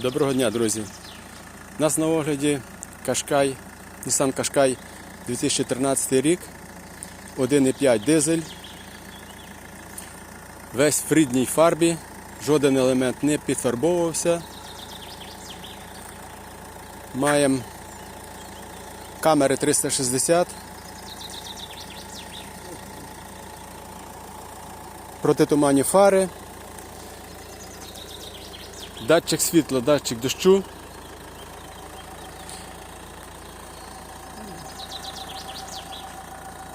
Доброго дня, друзі. У нас на огляді Кашкай, Nissan Qashqai 2013 рік, 1,5 дизель. Весь в рідній фарбі, жоден елемент не підфарбовувався. Маємо камери 360. Протитуманні фари. Датчик світла, датчик дощу.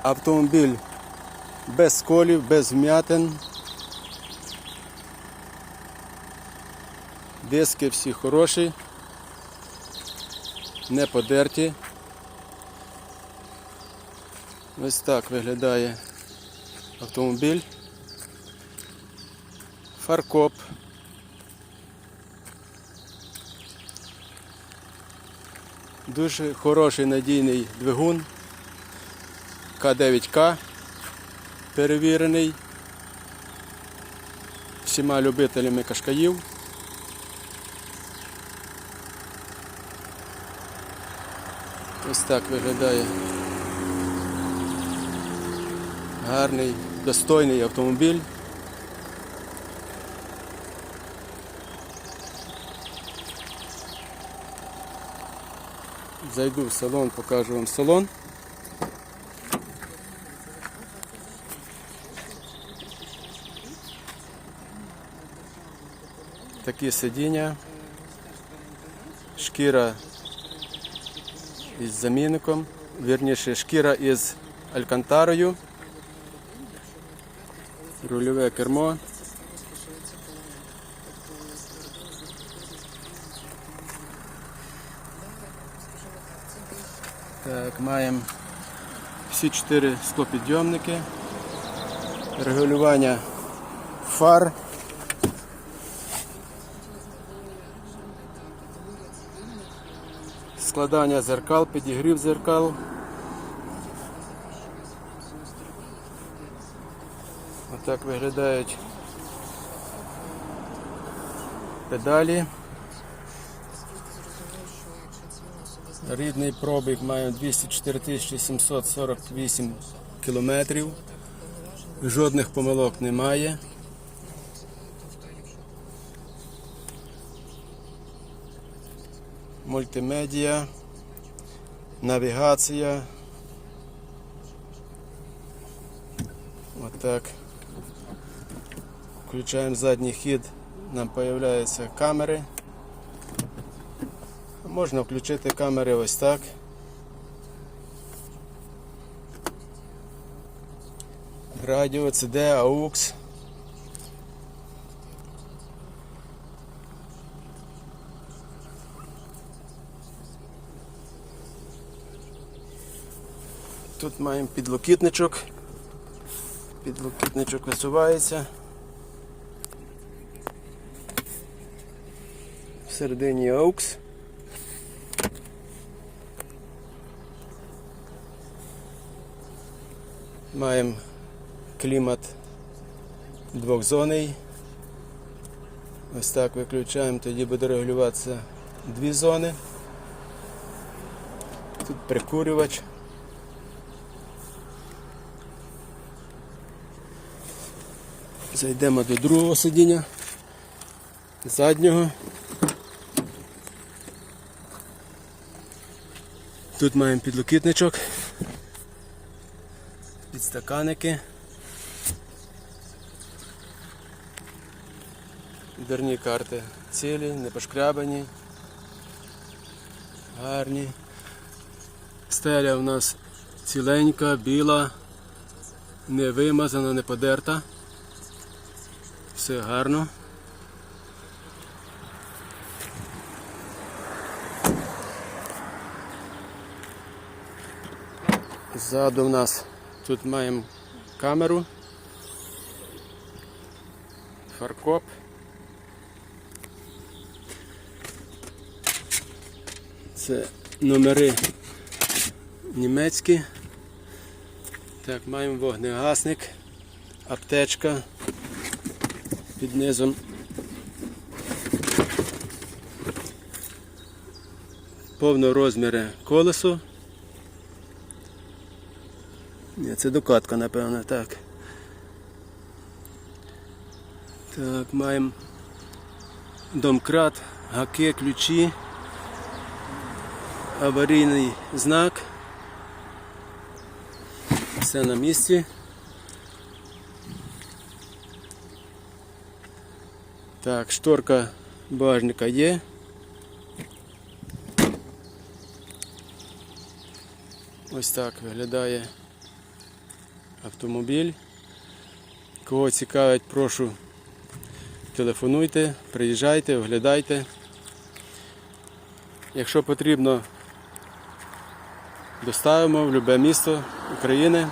Автомобіль без сколів, без вмятин. Диски всі хороші, не подерті. Ось так виглядає автомобіль. Фаркоп. Дуже хороший надійний двигун К9К перевірений всіма любителями кашкаїв. Ось так виглядає гарний, достойний автомобіль. Зайду в салон, покажу вам салон. Такі сидіння, шкіра із замінником, вірніше шкіра із алькантарою, рульове кермо. Так, маємо всі чотири склопідйомники, регулювання фар. Складання зеркал, підігрів зеркал. Отак виглядають педалі. Рідний пробіг має 204 748 кілометрів. Жодних помилок немає. Мультимедіа, навігація. Отак. Включаємо задній хід, нам з'являються камери. Можна включити камери ось так. Радіо, CD, AUX. Тут маємо підлокітничок. Підлокітничок висувається. Всередині AUX. Маємо клімат двохзонний. Ось так виключаємо, тоді буде регулюватися дві зони. Тут прикурювач. Зайдемо до другого сидіння, заднього. Тут маємо підлокітничок підстаканники. Дверні карти цілі, не пошкрябані, гарні. Стеля у нас ціленька, біла, не вимазана, не подерта. Все гарно. Ззаду у нас Тут маємо камеру, фаркоп. Це номери німецькі. Так, маємо вогнегасник, аптечка під низом. повнорозміре колесо. Ні, це докатка, напевно, так. Так, маємо домкрат, гаки, ключі, аварійний знак. Все на місці. Так, шторка багажника є. Ось так виглядає автомобіль. Кого цікавить, прошу телефонуйте, приїжджайте, оглядайте. Якщо потрібно, доставимо в будь-яке місто України.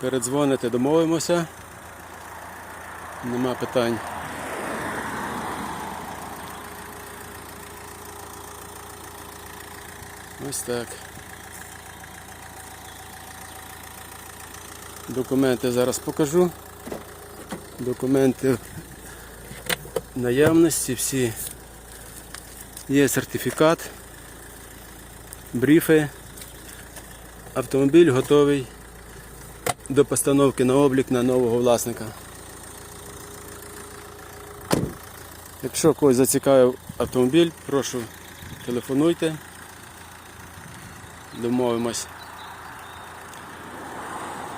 Передзвоните, домовимося. Нема питань. Ось так. Документи зараз покажу. Документи наявності всі. Є сертифікат, бріфи. Автомобіль готовий до постановки на облік на нового власника. Якщо когось зацікавив автомобіль, прошу телефонуйте. Домовимось.